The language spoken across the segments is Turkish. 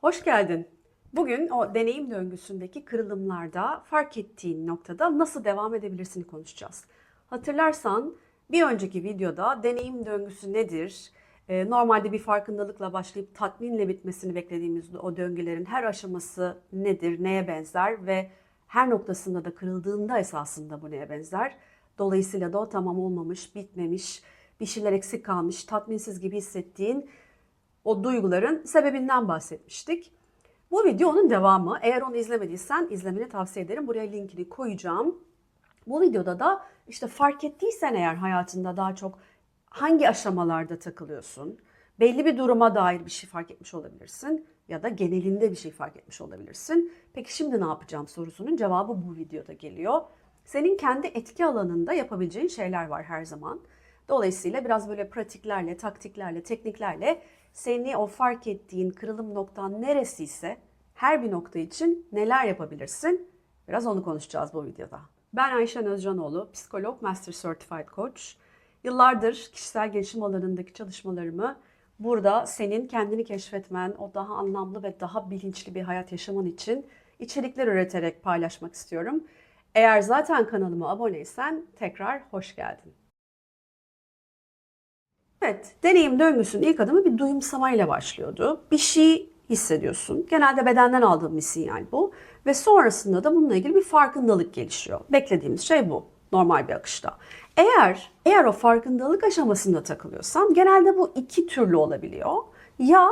Hoş geldin. Bugün o deneyim döngüsündeki kırılımlarda fark ettiğin noktada nasıl devam edebilirsin konuşacağız. Hatırlarsan bir önceki videoda deneyim döngüsü nedir? Ee, Normalde bir farkındalıkla başlayıp tatminle bitmesini beklediğimiz o döngülerin her aşaması nedir, neye benzer ve her noktasında da kırıldığında esasında bu neye benzer? Dolayısıyla da o tamam olmamış, bitmemiş, bir şeyler eksik kalmış, tatminsiz gibi hissettiğin o duyguların sebebinden bahsetmiştik. Bu video onun devamı. Eğer onu izlemediysen izlemeni tavsiye ederim. Buraya linkini koyacağım. Bu videoda da işte fark ettiysen eğer hayatında daha çok hangi aşamalarda takılıyorsun, belli bir duruma dair bir şey fark etmiş olabilirsin ya da genelinde bir şey fark etmiş olabilirsin. Peki şimdi ne yapacağım sorusunun cevabı bu videoda geliyor. Senin kendi etki alanında yapabileceğin şeyler var her zaman. Dolayısıyla biraz böyle pratiklerle, taktiklerle, tekniklerle seni o fark ettiğin kırılım noktan neresiyse her bir nokta için neler yapabilirsin? Biraz onu konuşacağız bu videoda. Ben Ayşen Özcanoğlu, psikolog, Master Certified Coach. Yıllardır kişisel gelişim alanındaki çalışmalarımı burada senin kendini keşfetmen, o daha anlamlı ve daha bilinçli bir hayat yaşaman için içerikler üreterek paylaşmak istiyorum. Eğer zaten kanalıma aboneysen tekrar hoş geldin. Evet, deneyim döngüsünün ilk adımı bir duyumsamayla başlıyordu. Bir şey hissediyorsun. Genelde bedenden aldığım bir sinyal bu. Ve sonrasında da bununla ilgili bir farkındalık gelişiyor. Beklediğimiz şey bu. Normal bir akışta. Eğer eğer o farkındalık aşamasında takılıyorsan genelde bu iki türlü olabiliyor. Ya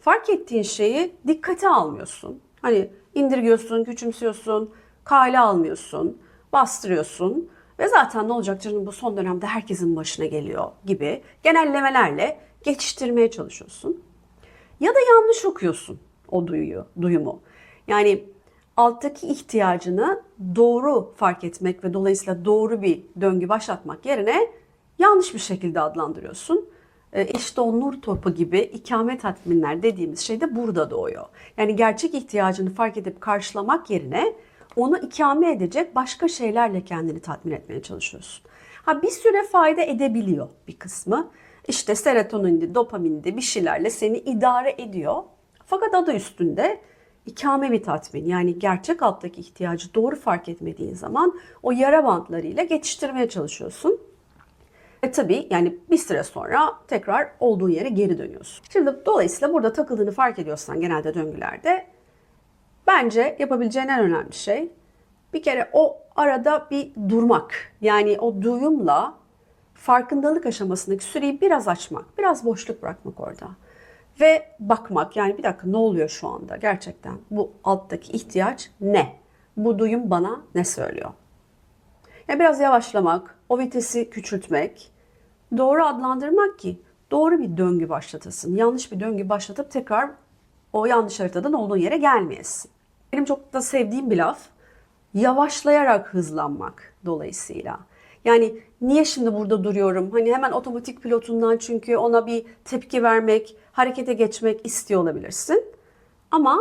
fark ettiğin şeyi dikkate almıyorsun. Hani indirgiyorsun, küçümsüyorsun, kale almıyorsun, bastırıyorsun. Ve zaten ne olacak canım bu son dönemde herkesin başına geliyor gibi genellemelerle geçiştirmeye çalışıyorsun. Ya da yanlış okuyorsun o duyuyu, duyumu. Yani alttaki ihtiyacını doğru fark etmek ve dolayısıyla doğru bir döngü başlatmak yerine yanlış bir şekilde adlandırıyorsun. E, İşte o nur topu gibi ikame tatminler dediğimiz şey de burada doğuyor. Yani gerçek ihtiyacını fark edip karşılamak yerine onu ikame edecek başka şeylerle kendini tatmin etmeye çalışıyorsun. Ha bir süre fayda edebiliyor bir kısmı. İşte serotonindi, dopamindi bir şeylerle seni idare ediyor. Fakat adı üstünde ikame bir tatmin. Yani gerçek alttaki ihtiyacı doğru fark etmediğin zaman o yara bantlarıyla geçiştirmeye çalışıyorsun. Ve tabii yani bir süre sonra tekrar olduğun yere geri dönüyorsun. Şimdi dolayısıyla burada takıldığını fark ediyorsan genelde döngülerde Bence yapabileceğin en önemli şey bir kere o arada bir durmak. Yani o duyumla farkındalık aşamasındaki süreyi biraz açmak, biraz boşluk bırakmak orada. Ve bakmak yani bir dakika ne oluyor şu anda gerçekten bu alttaki ihtiyaç ne? Bu duyum bana ne söylüyor? Yani biraz yavaşlamak, o vitesi küçültmek, doğru adlandırmak ki doğru bir döngü başlatasın. Yanlış bir döngü başlatıp tekrar o yanlış haritadan olduğun yere gelmeyesin. Benim çok da sevdiğim bir laf. Yavaşlayarak hızlanmak dolayısıyla. Yani niye şimdi burada duruyorum? Hani hemen otomatik pilotundan çünkü ona bir tepki vermek, harekete geçmek istiyor olabilirsin. Ama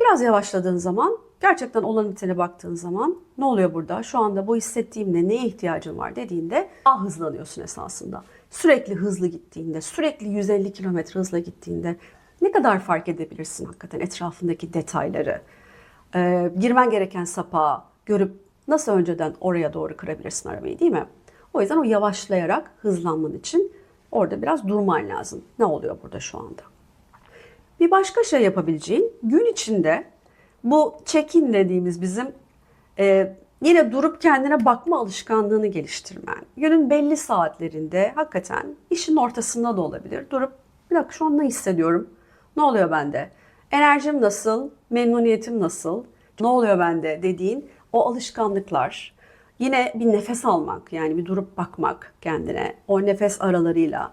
biraz yavaşladığın zaman, gerçekten olan bitene baktığın zaman ne oluyor burada? Şu anda bu hissettiğimde neye ihtiyacım var dediğinde daha hızlanıyorsun esasında. Sürekli hızlı gittiğinde, sürekli 150 km hızla gittiğinde ne kadar fark edebilirsin hakikaten etrafındaki detayları? Ee, girmen gereken sapağı görüp nasıl önceden oraya doğru kırabilirsin arabayı değil mi? O yüzden o yavaşlayarak hızlanman için orada biraz durman lazım. Ne oluyor burada şu anda? Bir başka şey yapabileceğin gün içinde bu check-in dediğimiz bizim e, yine durup kendine bakma alışkanlığını geliştirmen. Günün belli saatlerinde hakikaten işin ortasında da olabilir. Durup bir dakika şu an ne hissediyorum? Ne oluyor bende? Enerjim nasıl? Memnuniyetim nasıl? Ne oluyor bende dediğin o alışkanlıklar. Yine bir nefes almak yani bir durup bakmak kendine o nefes aralarıyla.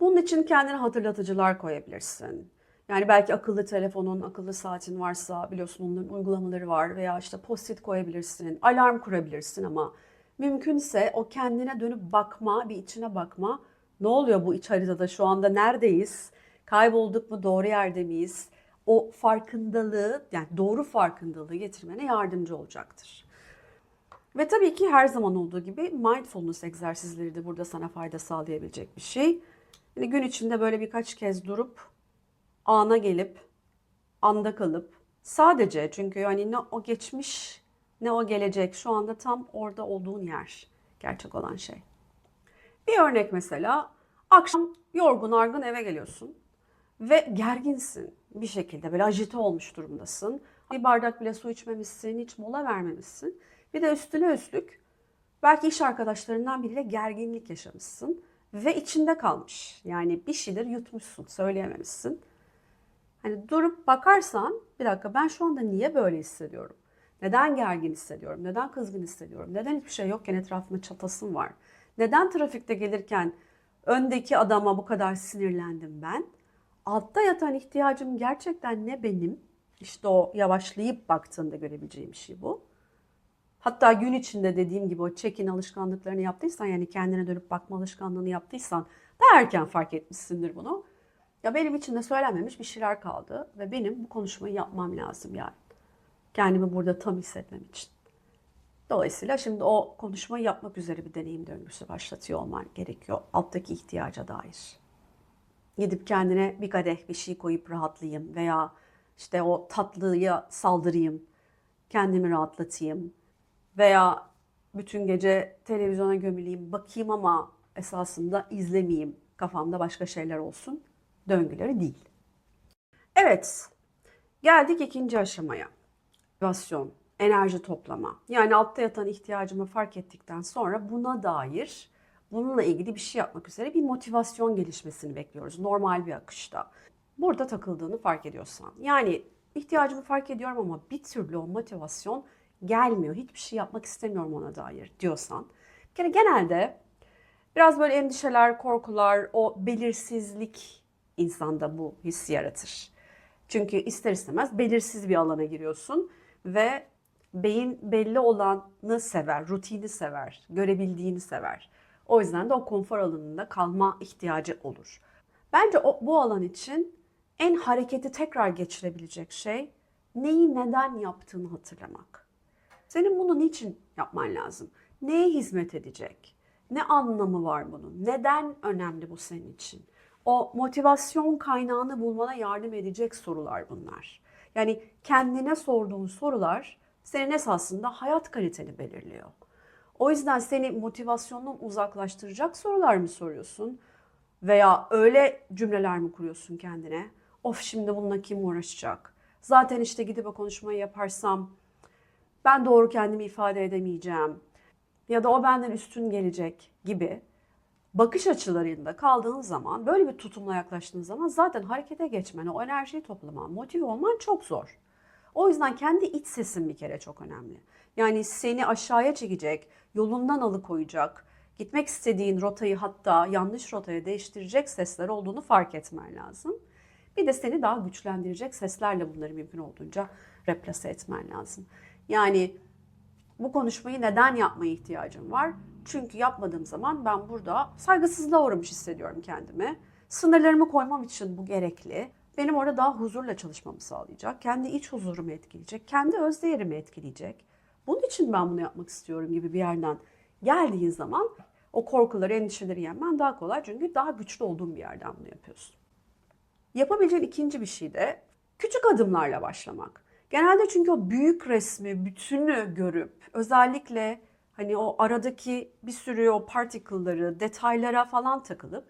Bunun için kendine hatırlatıcılar koyabilirsin. Yani belki akıllı telefonun, akıllı saatin varsa biliyorsun onların uygulamaları var veya işte post-it koyabilirsin, alarm kurabilirsin ama mümkünse o kendine dönüp bakma, bir içine bakma. Ne oluyor bu iç haritada şu anda neredeyiz? Kaybolduk mu? Doğru yerde miyiz? O farkındalığı yani doğru farkındalığı getirmene yardımcı olacaktır. Ve tabii ki her zaman olduğu gibi mindfulness egzersizleri de burada sana fayda sağlayabilecek bir şey. Yani gün içinde böyle birkaç kez durup ana gelip anda kalıp sadece çünkü hani ne o geçmiş ne o gelecek şu anda tam orada olduğun yer gerçek olan şey. Bir örnek mesela akşam yorgun argın eve geliyorsun ve gerginsin bir şekilde böyle ajite olmuş durumdasın. Bir bardak bile su içmemişsin, hiç mola vermemişsin. Bir de üstüne üstlük belki iş arkadaşlarından biriyle gerginlik yaşamışsın ve içinde kalmış. Yani bir şeyler yutmuşsun, söyleyememişsin. Hani durup bakarsan bir dakika ben şu anda niye böyle hissediyorum? Neden gergin hissediyorum? Neden kızgın hissediyorum? Neden hiçbir şey yokken etrafıma çatasım var? Neden trafikte gelirken öndeki adama bu kadar sinirlendim ben? Altta yatan ihtiyacım gerçekten ne benim? İşte o yavaşlayıp baktığında görebileceğim şey bu. Hatta gün içinde dediğim gibi o check-in alışkanlıklarını yaptıysan yani kendine dönüp bakma alışkanlığını yaptıysan daha erken fark etmişsindir bunu. Ya benim içinde söylenmemiş bir şeyler kaldı ve benim bu konuşmayı yapmam lazım yani. Kendimi burada tam hissetmem için. Dolayısıyla şimdi o konuşmayı yapmak üzere bir deneyim döngüsü başlatıyor olman gerekiyor alttaki ihtiyaca dair. Gidip kendine bir kadeh bir şey koyup rahatlayayım veya işte o tatlıya saldırayım, kendimi rahatlatayım veya bütün gece televizyona gömüleyim, bakayım ama esasında izlemeyeyim, kafamda başka şeyler olsun döngüleri değil. Evet, geldik ikinci aşamaya. Motivasyon, enerji toplama. Yani altta yatan ihtiyacımı fark ettikten sonra buna dair, bununla ilgili bir şey yapmak üzere bir motivasyon gelişmesini bekliyoruz normal bir akışta. Burada takıldığını fark ediyorsan. Yani ihtiyacımı fark ediyorum ama bir türlü o motivasyon gelmiyor. Hiçbir şey yapmak istemiyorum ona dair diyorsan. Bir kere genelde biraz böyle endişeler, korkular, o belirsizlik insanda bu hissi yaratır. Çünkü ister istemez belirsiz bir alana giriyorsun ve beyin belli olanı sever, rutini sever, görebildiğini sever. O yüzden de o konfor alanında kalma ihtiyacı olur. Bence o, bu alan için en hareketi tekrar geçirebilecek şey neyi neden yaptığını hatırlamak. Senin bunu niçin yapman lazım? Neye hizmet edecek? Ne anlamı var bunun? Neden önemli bu senin için? O motivasyon kaynağını bulmana yardım edecek sorular bunlar. Yani kendine sorduğun sorular senin esasında hayat kaliteni belirliyor. O yüzden seni motivasyondan uzaklaştıracak sorular mı soruyorsun? Veya öyle cümleler mi kuruyorsun kendine? Of şimdi bununla kim uğraşacak? Zaten işte gidip o konuşmayı yaparsam ben doğru kendimi ifade edemeyeceğim. Ya da o benden üstün gelecek gibi bakış açılarında kaldığın zaman, böyle bir tutumla yaklaştığın zaman zaten harekete geçmen, o enerjiyi toplaman, motive olman çok zor. O yüzden kendi iç sesin bir kere çok önemli. Yani seni aşağıya çekecek, yolundan alıkoyacak, gitmek istediğin rotayı hatta yanlış rotaya değiştirecek sesler olduğunu fark etmen lazım. Bir de seni daha güçlendirecek seslerle bunları mümkün olduğunca replase etmen lazım. Yani bu konuşmayı neden yapmaya ihtiyacım var? Çünkü yapmadığım zaman ben burada saygısızlığa uğramış hissediyorum kendimi. Sınırlarımı koymam için bu gerekli. Benim orada daha huzurla çalışmamı sağlayacak. Kendi iç huzurumu etkileyecek. Kendi özdeğerimi etkileyecek. Bunun için ben bunu yapmak istiyorum gibi bir yerden geldiğin zaman o korkuları, endişeleri yenmen daha kolay. Çünkü daha güçlü olduğun bir yerden bunu yapıyorsun. Yapabileceğin ikinci bir şey de küçük adımlarla başlamak. Genelde çünkü o büyük resmi, bütünü görüp özellikle hani o aradaki bir sürü o particle'ları, detaylara falan takılıp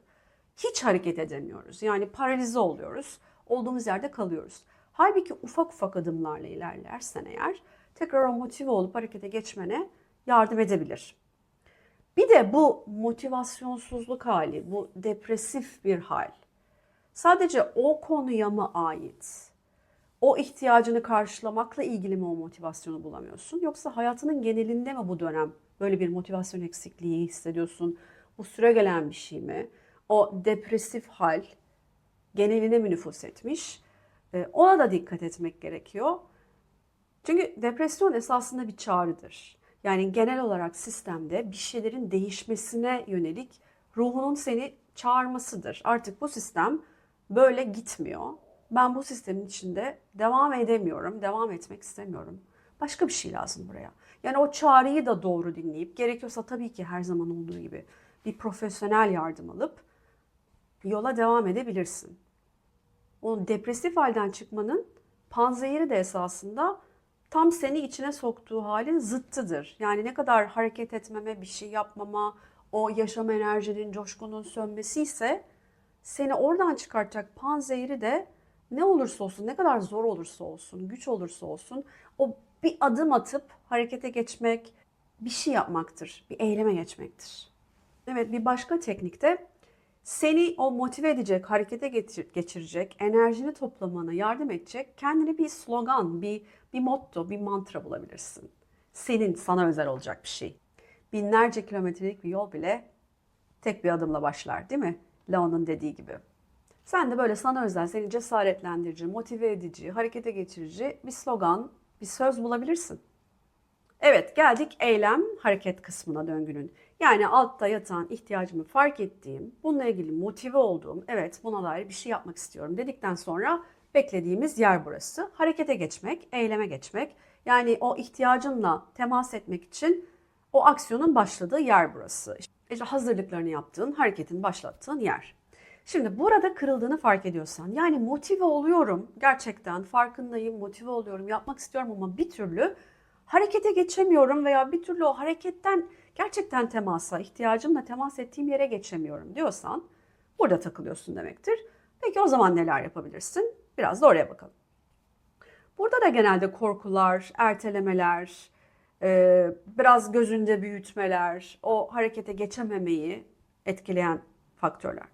hiç hareket edemiyoruz. Yani paralize oluyoruz. Olduğumuz yerde kalıyoruz. Halbuki ufak ufak adımlarla ilerlersen eğer tekrar o motive olup harekete geçmene yardım edebilir. Bir de bu motivasyonsuzluk hali, bu depresif bir hal sadece o konuya mı ait? O ihtiyacını karşılamakla ilgili mi o motivasyonu bulamıyorsun? Yoksa hayatının genelinde mi bu dönem böyle bir motivasyon eksikliği hissediyorsun? Bu süre gelen bir şey mi? O depresif hal geneline mi nüfus etmiş? Ee, ona da dikkat etmek gerekiyor. Çünkü depresyon esasında bir çağrıdır. Yani genel olarak sistemde bir şeylerin değişmesine yönelik ruhunun seni çağırmasıdır. Artık bu sistem böyle gitmiyor. Ben bu sistemin içinde devam edemiyorum, devam etmek istemiyorum. Başka bir şey lazım buraya. Yani o çağrıyı da doğru dinleyip gerekiyorsa tabii ki her zaman olduğu gibi bir profesyonel yardım alıp yola devam edebilirsin. O depresif halden çıkmanın panzehiri de esasında tam seni içine soktuğu halin zıttıdır. Yani ne kadar hareket etmeme, bir şey yapmama, o yaşam enerjinin, coşkunun sönmesi ise seni oradan çıkartacak panzehiri de ne olursa olsun, ne kadar zor olursa olsun, güç olursa olsun o bir adım atıp harekete geçmek, bir şey yapmaktır, bir eyleme geçmektir. Evet bir başka teknikte seni o motive edecek, harekete geçirecek, enerjini toplamana yardım edecek kendine bir slogan, bir, bir motto, bir mantra bulabilirsin. Senin, sana özel olacak bir şey. Binlerce kilometrelik bir yol bile tek bir adımla başlar değil mi? Leon'un dediği gibi. Sen de böyle sana özel, seni cesaretlendirici, motive edici, harekete geçirici bir slogan, bir söz bulabilirsin. Evet geldik eylem hareket kısmına döngünün. Yani altta yatan ihtiyacımı fark ettiğim, bununla ilgili motive olduğum, evet buna dair bir şey yapmak istiyorum dedikten sonra beklediğimiz yer burası. Harekete geçmek, eyleme geçmek. Yani o ihtiyacınla temas etmek için o aksiyonun başladığı yer burası. İşte hazırlıklarını yaptığın, hareketin başlattığın yer. Şimdi burada kırıldığını fark ediyorsan, yani motive oluyorum, gerçekten farkındayım, motive oluyorum, yapmak istiyorum ama bir türlü harekete geçemiyorum veya bir türlü o hareketten gerçekten temasa, ihtiyacımla temas ettiğim yere geçemiyorum diyorsan burada takılıyorsun demektir. Peki o zaman neler yapabilirsin? Biraz da oraya bakalım. Burada da genelde korkular, ertelemeler, e, biraz gözünde büyütmeler, o harekete geçememeyi etkileyen faktörler.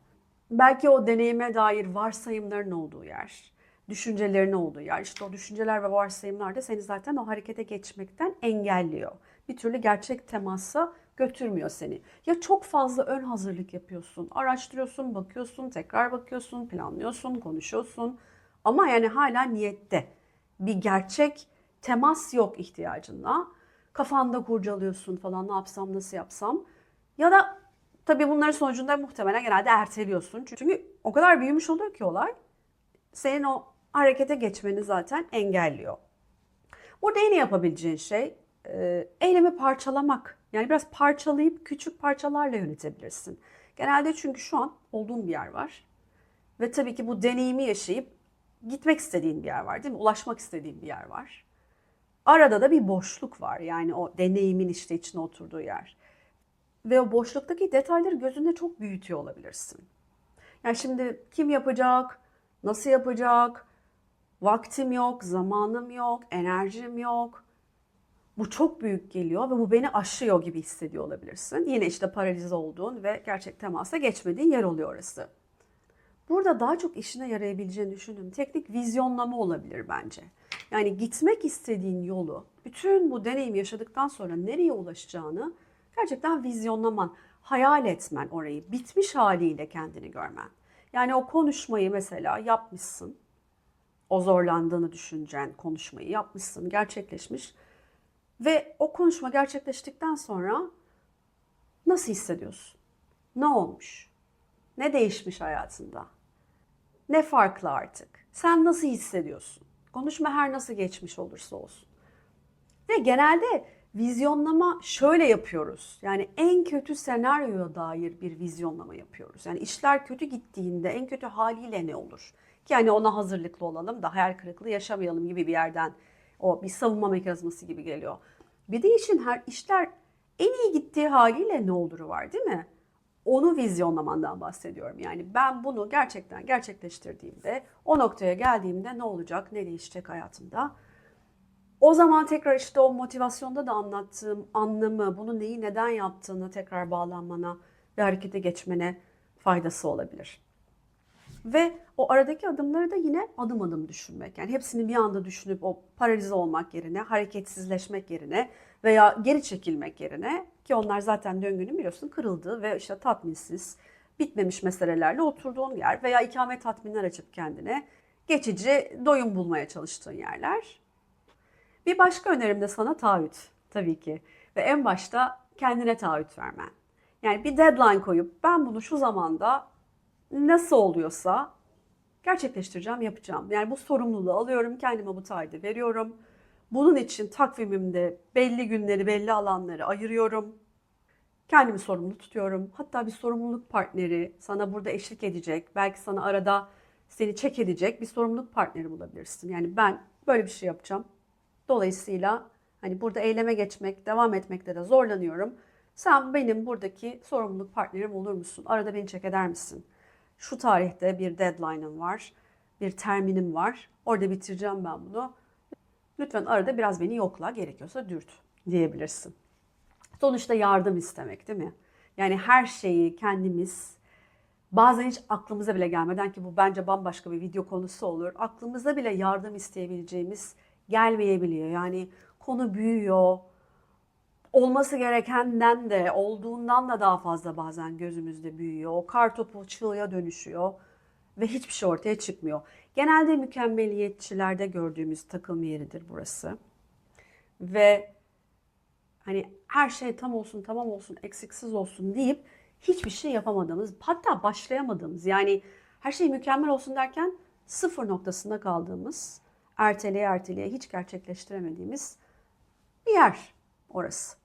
Belki o deneyime dair varsayımların olduğu yer, düşüncelerin olduğu yer. İşte o düşünceler ve varsayımlar da seni zaten o harekete geçmekten engelliyor. Bir türlü gerçek temasa götürmüyor seni. Ya çok fazla ön hazırlık yapıyorsun, araştırıyorsun, bakıyorsun, tekrar bakıyorsun, planlıyorsun, konuşuyorsun. Ama yani hala niyette bir gerçek temas yok ihtiyacınla. Kafanda kurcalıyorsun falan ne yapsam nasıl yapsam. Ya da tabii bunların sonucunda muhtemelen genelde erteliyorsun. Çünkü o kadar büyümüş oluyor ki olay. Senin o harekete geçmeni zaten engelliyor. Burada yine yapabileceğin şey eylemi parçalamak. Yani biraz parçalayıp küçük parçalarla yönetebilirsin. Genelde çünkü şu an olduğun bir yer var. Ve tabii ki bu deneyimi yaşayıp gitmek istediğin bir yer var değil mi? Ulaşmak istediğin bir yer var. Arada da bir boşluk var. Yani o deneyimin işte içine oturduğu yer. Ve o boşluktaki detayları gözünde çok büyütüyor olabilirsin. Yani şimdi kim yapacak, nasıl yapacak, vaktim yok, zamanım yok, enerjim yok. Bu çok büyük geliyor ve bu beni aşıyor gibi hissediyor olabilirsin. Yine işte paralize olduğun ve gerçek temasa geçmediğin yer oluyor orası. Burada daha çok işine yarayabileceğini düşündüğüm teknik vizyonlama olabilir bence. Yani gitmek istediğin yolu, bütün bu deneyimi yaşadıktan sonra nereye ulaşacağını gerçekten vizyonlaman, hayal etmen orayı, bitmiş haliyle kendini görmen. Yani o konuşmayı mesela yapmışsın, o zorlandığını düşüneceğin konuşmayı yapmışsın, gerçekleşmiş ve o konuşma gerçekleştikten sonra nasıl hissediyorsun? Ne olmuş? Ne değişmiş hayatında? Ne farklı artık? Sen nasıl hissediyorsun? Konuşma her nasıl geçmiş olursa olsun. Ve genelde vizyonlama şöyle yapıyoruz. Yani en kötü senaryoya dair bir vizyonlama yapıyoruz. Yani işler kötü gittiğinde en kötü haliyle ne olur? Ki yani ona hazırlıklı olalım da hayal kırıklığı yaşamayalım gibi bir yerden o bir savunma mekanizması gibi geliyor. Bir de işin her işler en iyi gittiği haliyle ne oluru var değil mi? Onu vizyonlamandan bahsediyorum. Yani ben bunu gerçekten gerçekleştirdiğimde, o noktaya geldiğimde ne olacak, ne değişecek hayatımda? O zaman tekrar işte o motivasyonda da anlattığım anlamı, bunu neyi neden yaptığını tekrar bağlanmana ve harekete geçmene faydası olabilir. Ve o aradaki adımları da yine adım adım düşünmek. Yani hepsini bir anda düşünüp o paralize olmak yerine, hareketsizleşmek yerine veya geri çekilmek yerine ki onlar zaten döngünün biliyorsun kırıldığı ve işte tatminsiz, bitmemiş meselelerle oturduğun yer veya ikamet tatminler açıp kendine geçici doyum bulmaya çalıştığın yerler. Bir başka önerim de sana taahhüt tabii ki. Ve en başta kendine taahhüt vermen. Yani bir deadline koyup ben bunu şu zamanda nasıl oluyorsa gerçekleştireceğim, yapacağım. Yani bu sorumluluğu alıyorum, kendime bu taahhüdü veriyorum. Bunun için takvimimde belli günleri, belli alanları ayırıyorum. Kendimi sorumlu tutuyorum. Hatta bir sorumluluk partneri sana burada eşlik edecek. Belki sana arada seni çek edecek bir sorumluluk partneri bulabilirsin. Yani ben böyle bir şey yapacağım. Dolayısıyla hani burada eyleme geçmek, devam etmekte de zorlanıyorum. Sen benim buradaki sorumluluk partnerim olur musun? Arada beni çek eder misin? Şu tarihte bir deadline'ım var, bir terminim var. Orada bitireceğim ben bunu. Lütfen arada biraz beni yokla, gerekiyorsa dürt diyebilirsin. Sonuçta yardım istemek değil mi? Yani her şeyi kendimiz bazen hiç aklımıza bile gelmeden ki bu bence bambaşka bir video konusu olur. Aklımıza bile yardım isteyebileceğimiz gelmeyebiliyor. Yani konu büyüyor. Olması gerekenden de olduğundan da daha fazla bazen gözümüzde büyüyor. O kar topu çığlığa dönüşüyor ve hiçbir şey ortaya çıkmıyor. Genelde mükemmeliyetçilerde gördüğümüz takılma yeridir burası. Ve hani her şey tam olsun, tamam olsun, eksiksiz olsun deyip hiçbir şey yapamadığımız, hatta başlayamadığımız yani her şey mükemmel olsun derken sıfır noktasında kaldığımız, erteleye erteleye hiç gerçekleştiremediğimiz bir yer orası.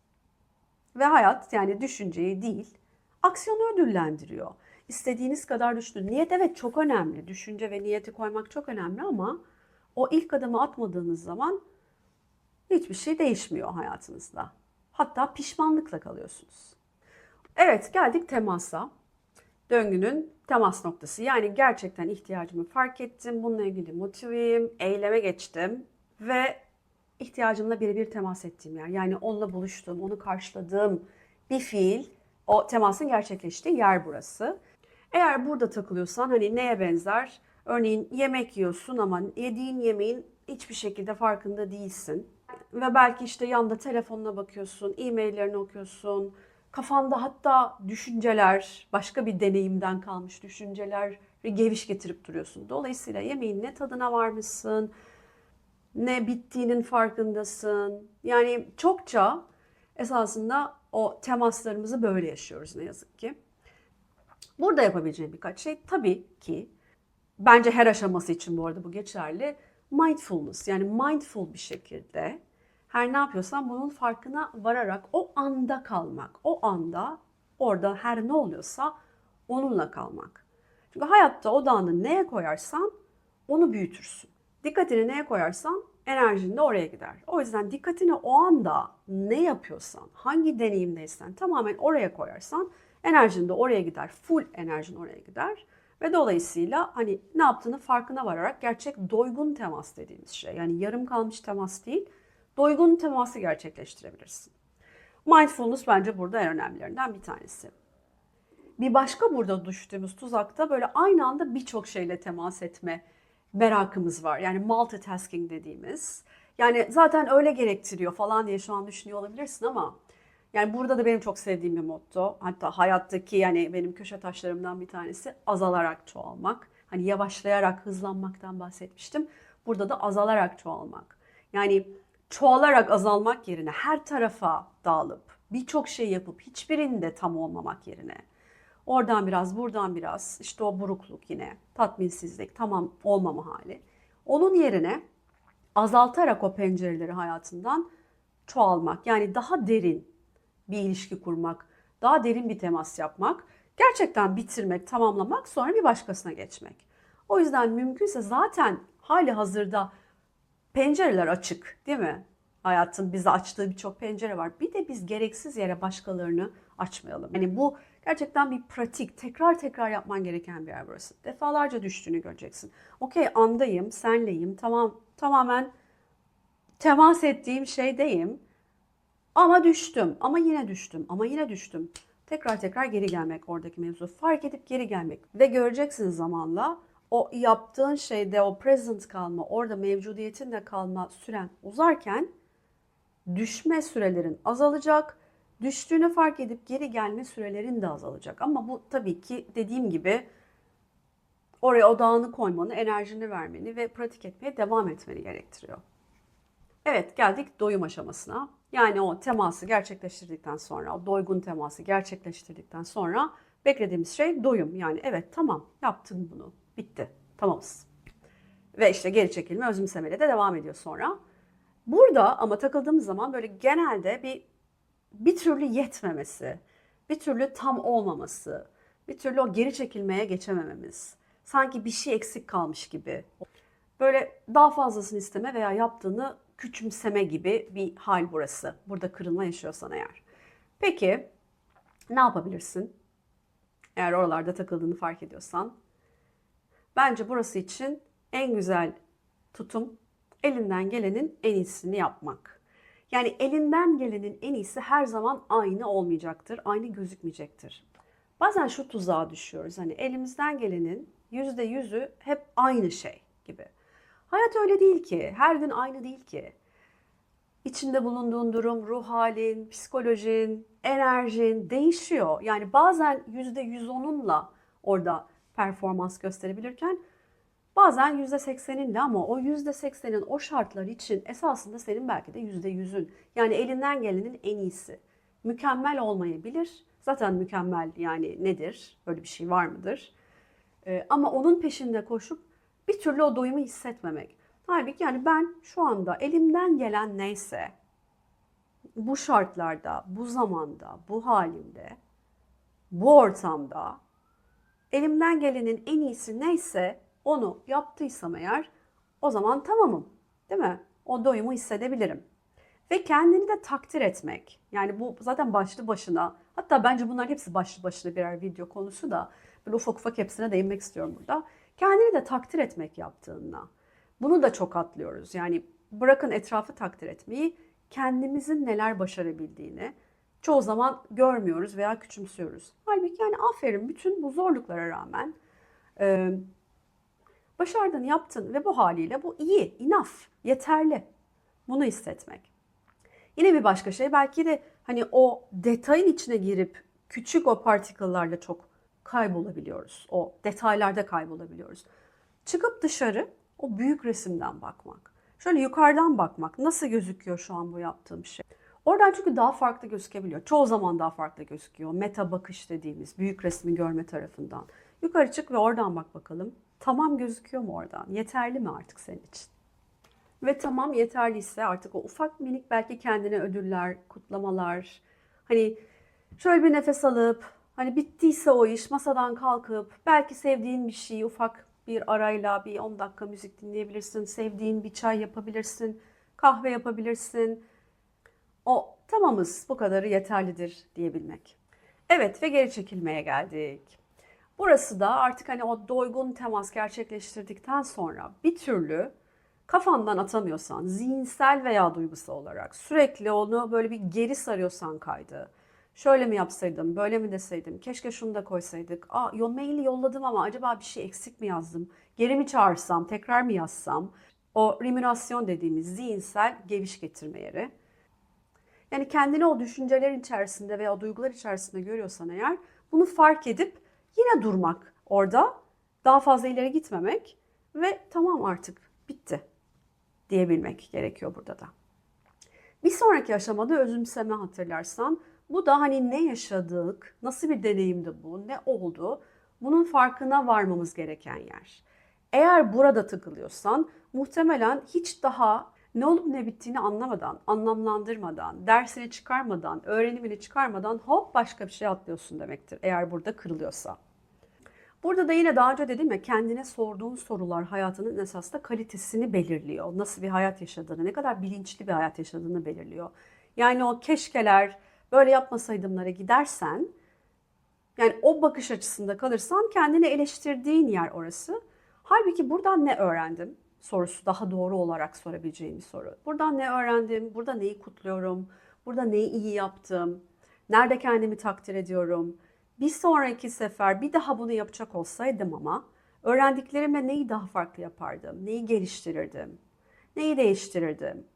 Ve hayat yani düşünceyi değil, aksiyonu ödüllendiriyor. İstediğiniz kadar düşünün. Niyet evet çok önemli. Düşünce ve niyeti koymak çok önemli ama o ilk adımı atmadığınız zaman hiçbir şey değişmiyor hayatınızda. Hatta pişmanlıkla kalıyorsunuz. Evet geldik temasa. Döngünün temas noktası. Yani gerçekten ihtiyacımı fark ettim. Bununla ilgili motiveyim, eyleme geçtim ve ihtiyacımla birebir temas ettiğim yer. Yani onunla buluştum, onu karşıladığım bir fiil. O temasın gerçekleştiği yer burası. Eğer burada takılıyorsan hani neye benzer? Örneğin yemek yiyorsun ama yediğin yemeğin hiçbir şekilde farkında değilsin. Ve belki işte yanda telefonuna bakıyorsun, e-maillerini okuyorsun. Kafanda hatta düşünceler, başka bir deneyimden kalmış düşünceler geviş getirip duruyorsun. Dolayısıyla yemeğin ne tadına varmışsın, ne bittiğinin farkındasın. Yani çokça esasında o temaslarımızı böyle yaşıyoruz ne yazık ki. Burada yapabileceğim birkaç şey tabii ki bence her aşaması için bu arada bu geçerli. Mindfulness yani mindful bir şekilde her ne yapıyorsan bunun farkına vararak o anda kalmak. O anda orada her ne oluyorsa onunla kalmak. Çünkü hayatta odağını neye koyarsan onu büyütürsün. Dikkatini neye koyarsan enerjin de oraya gider. O yüzden dikkatini o anda ne yapıyorsan, hangi deneyimdeysen tamamen oraya koyarsan enerjin de oraya gider. Full enerjin oraya gider. Ve dolayısıyla hani ne yaptığını farkına vararak gerçek doygun temas dediğimiz şey. Yani yarım kalmış temas değil, doygun teması gerçekleştirebilirsin. Mindfulness bence burada en önemlilerinden bir tanesi. Bir başka burada düştüğümüz tuzakta böyle aynı anda birçok şeyle temas etme merakımız var. Yani multitasking dediğimiz. Yani zaten öyle gerektiriyor falan diye şu an düşünüyor olabilirsin ama yani burada da benim çok sevdiğim bir motto. Hatta hayattaki yani benim köşe taşlarımdan bir tanesi azalarak çoğalmak. Hani yavaşlayarak hızlanmaktan bahsetmiştim. Burada da azalarak çoğalmak. Yani çoğalarak azalmak yerine her tarafa dağılıp birçok şey yapıp hiçbirinde tam olmamak yerine oradan biraz buradan biraz işte o burukluk yine tatminsizlik tamam olmama hali. Onun yerine azaltarak o pencereleri hayatından çoğalmak yani daha derin bir ilişki kurmak, daha derin bir temas yapmak, gerçekten bitirmek, tamamlamak, sonra bir başkasına geçmek. O yüzden mümkünse zaten hali hazırda pencereler açık değil mi? Hayatın bize açtığı birçok pencere var. Bir de biz gereksiz yere başkalarını açmayalım. Yani bu gerçekten bir pratik, tekrar tekrar yapman gereken bir yer burası. Defalarca düştüğünü göreceksin. Okey andayım, senleyim, tamam tamamen temas ettiğim şeydeyim. Ama düştüm, ama yine düştüm, ama yine düştüm. Tekrar tekrar geri gelmek oradaki mevzu. Fark edip geri gelmek. Ve göreceksin zamanla o yaptığın şeyde o present kalma, orada mevcudiyetinle kalma süren uzarken düşme sürelerin azalacak. Düştüğünü fark edip geri gelme sürelerin de azalacak. Ama bu tabii ki dediğim gibi oraya odağını koymanı, enerjini vermeni ve pratik etmeye devam etmeni gerektiriyor. Evet geldik doyum aşamasına. Yani o teması gerçekleştirdikten sonra, o doygun teması gerçekleştirdikten sonra beklediğimiz şey doyum. Yani evet tamam yaptım bunu, bitti, tamamız. Ve işte geri çekilme, özümsemeyle de devam ediyor sonra. Burada ama takıldığımız zaman böyle genelde bir bir türlü yetmemesi, bir türlü tam olmaması, bir türlü o geri çekilmeye geçemememiz, Sanki bir şey eksik kalmış gibi. Böyle daha fazlasını isteme veya yaptığını küçümseme gibi bir hal burası. Burada kırılma yaşıyorsan eğer. Peki ne yapabilirsin? Eğer oralarda takıldığını fark ediyorsan. Bence burası için en güzel tutum elinden gelenin en iyisini yapmak. Yani elinden gelenin en iyisi her zaman aynı olmayacaktır, aynı gözükmeyecektir. Bazen şu tuzağa düşüyoruz. Hani elimizden gelenin yüzde yüzü hep aynı şey gibi. Hayat öyle değil ki. Her gün aynı değil ki. İçinde bulunduğun durum, ruh halin, psikolojin, enerjin değişiyor. Yani bazen yüzde yüz onunla orada performans gösterebilirken bazen yüzde sekseninle ama o yüzde seksenin o şartlar için esasında senin belki de yüzde yüzün. Yani elinden gelenin en iyisi. Mükemmel olmayabilir. Zaten mükemmel yani nedir? Böyle bir şey var mıdır? Ee, ama onun peşinde koşup bir türlü o doyumu hissetmemek. Halbuki yani ben şu anda elimden gelen neyse bu şartlarda, bu zamanda, bu halimde, bu ortamda elimden gelenin en iyisi neyse onu yaptıysam eğer o zaman tamamım. Değil mi? O doyumu hissedebilirim. Ve kendini de takdir etmek. Yani bu zaten başlı başına hatta bence bunların hepsi başlı başına birer video konusu da böyle ufak ufak hepsine değinmek istiyorum burada. Kendini de takdir etmek yaptığında. Bunu da çok atlıyoruz. Yani bırakın etrafı takdir etmeyi, kendimizin neler başarabildiğini çoğu zaman görmüyoruz veya küçümsüyoruz. Halbuki yani aferin bütün bu zorluklara rağmen e, başardın, yaptın ve bu haliyle bu iyi, enough, yeterli. Bunu hissetmek. Yine bir başka şey belki de hani o detayın içine girip küçük o partiküllerle çok kaybolabiliyoruz. O detaylarda kaybolabiliyoruz. Çıkıp dışarı o büyük resimden bakmak. Şöyle yukarıdan bakmak. Nasıl gözüküyor şu an bu yaptığım şey? Oradan çünkü daha farklı gözükebiliyor. Çoğu zaman daha farklı gözüküyor. Meta bakış dediğimiz büyük resmi görme tarafından. Yukarı çık ve oradan bak bakalım. Tamam gözüküyor mu oradan? Yeterli mi artık senin için? Ve tamam yeterliyse artık o ufak minik belki kendine ödüller, kutlamalar. Hani şöyle bir nefes alıp hani bittiyse o iş masadan kalkıp belki sevdiğin bir şeyi ufak bir arayla bir 10 dakika müzik dinleyebilirsin. Sevdiğin bir çay yapabilirsin. Kahve yapabilirsin. O tamamız bu kadarı yeterlidir diyebilmek. Evet ve geri çekilmeye geldik. Burası da artık hani o doygun temas gerçekleştirdikten sonra bir türlü kafandan atamıyorsan, zihinsel veya duygusal olarak sürekli onu böyle bir geri sarıyorsan kaydı. Şöyle mi yapsaydım, böyle mi deseydim, keşke şunu da koysaydık. Aa, yo, maili yolladım ama acaba bir şey eksik mi yazdım? Geri mi çağırsam, tekrar mı yazsam? O ruminasyon dediğimiz zihinsel geviş getirme yeri. Yani kendini o düşüncelerin içerisinde veya duygular içerisinde görüyorsan eğer bunu fark edip yine durmak orada. Daha fazla ileri gitmemek ve tamam artık bitti diyebilmek gerekiyor burada da. Bir sonraki aşamada özümseme hatırlarsan bu da hani ne yaşadık, nasıl bir deneyimdi bu, ne oldu bunun farkına varmamız gereken yer. Eğer burada tıkılıyorsan muhtemelen hiç daha ne olup ne bittiğini anlamadan, anlamlandırmadan, dersini çıkarmadan, öğrenimini çıkarmadan hop başka bir şey atlıyorsun demektir eğer burada kırılıyorsa. Burada da yine daha önce dedim ya kendine sorduğun sorular hayatının esasında kalitesini belirliyor. Nasıl bir hayat yaşadığını, ne kadar bilinçli bir hayat yaşadığını belirliyor. Yani o keşkeler, böyle yapmasaydımlara gidersen, yani o bakış açısında kalırsan kendini eleştirdiğin yer orası. Halbuki buradan ne öğrendim? sorusu daha doğru olarak sorabileceğim bir soru. Buradan ne öğrendim? Burada neyi kutluyorum? Burada neyi iyi yaptım? Nerede kendimi takdir ediyorum? Bir sonraki sefer bir daha bunu yapacak olsaydım ama öğrendiklerimle neyi daha farklı yapardım? Neyi geliştirirdim? Neyi değiştirirdim?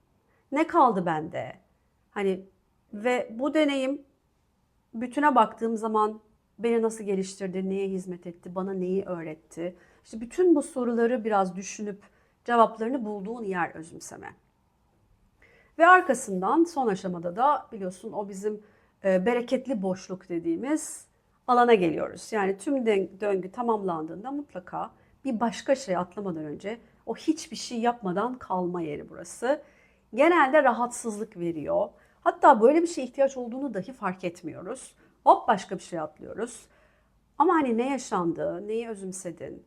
Ne kaldı bende? Hani ve bu deneyim bütüne baktığım zaman beni nasıl geliştirdi, neye hizmet etti, bana neyi öğretti? İşte bütün bu soruları biraz düşünüp cevaplarını bulduğun yer özümseme. Ve arkasından son aşamada da biliyorsun o bizim e, bereketli boşluk dediğimiz alana geliyoruz. Yani tüm döngü tamamlandığında mutlaka bir başka şey atlamadan önce o hiçbir şey yapmadan kalma yeri burası. Genelde rahatsızlık veriyor. Hatta böyle bir şeye ihtiyaç olduğunu dahi fark etmiyoruz. Hop başka bir şey atlıyoruz. Ama hani ne yaşandı, neyi özümsedin,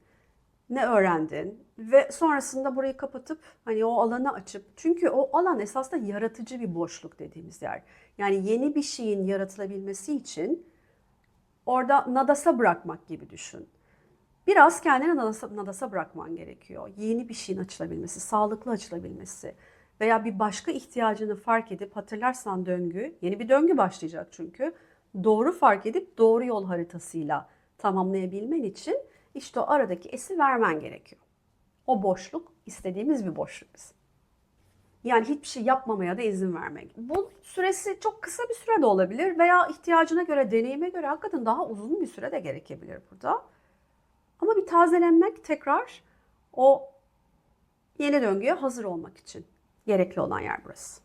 ne öğrendin ve sonrasında burayı kapatıp hani o alanı açıp çünkü o alan esasında yaratıcı bir boşluk dediğimiz yer. Yani yeni bir şeyin yaratılabilmesi için orada nadasa bırakmak gibi düşün. Biraz kendini nadasa, nadasa bırakman gerekiyor. Yeni bir şeyin açılabilmesi, sağlıklı açılabilmesi veya bir başka ihtiyacını fark edip hatırlarsan döngü, yeni bir döngü başlayacak çünkü. Doğru fark edip doğru yol haritasıyla tamamlayabilmen için işte o aradaki esi vermen gerekiyor. O boşluk istediğimiz bir boşluk bizim. Yani hiçbir şey yapmamaya da izin vermek. Bu süresi çok kısa bir süre de olabilir veya ihtiyacına göre, deneyime göre hakikaten daha uzun bir süre de gerekebilir burada. Ama bir tazelenmek tekrar o yeni döngüye hazır olmak için gerekli olan yer burası.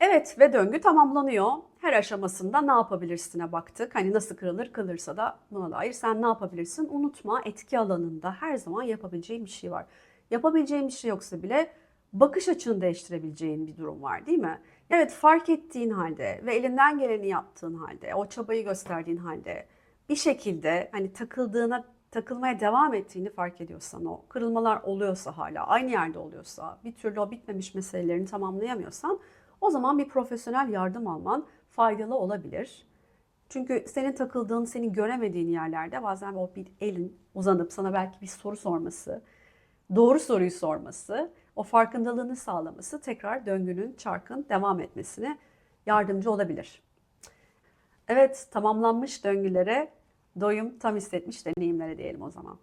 Evet ve döngü tamamlanıyor. Her aşamasında ne yapabilirsine baktık. Hani nasıl kırılır kırılırsa da buna dair sen ne yapabilirsin? Unutma etki alanında her zaman yapabileceğin bir şey var. Yapabileceğin bir şey yoksa bile bakış açını değiştirebileceğin bir durum var değil mi? Evet fark ettiğin halde ve elinden geleni yaptığın halde, o çabayı gösterdiğin halde bir şekilde hani takıldığına takılmaya devam ettiğini fark ediyorsan o kırılmalar oluyorsa hala aynı yerde oluyorsa bir türlü o bitmemiş meselelerini tamamlayamıyorsan o zaman bir profesyonel yardım alman faydalı olabilir. Çünkü senin takıldığın, senin göremediğin yerlerde bazen o bir elin uzanıp sana belki bir soru sorması, doğru soruyu sorması, o farkındalığını sağlaması tekrar döngünün, çarkın devam etmesine yardımcı olabilir. Evet, tamamlanmış döngülere doyum tam hissetmiş deneyimlere diyelim o zaman.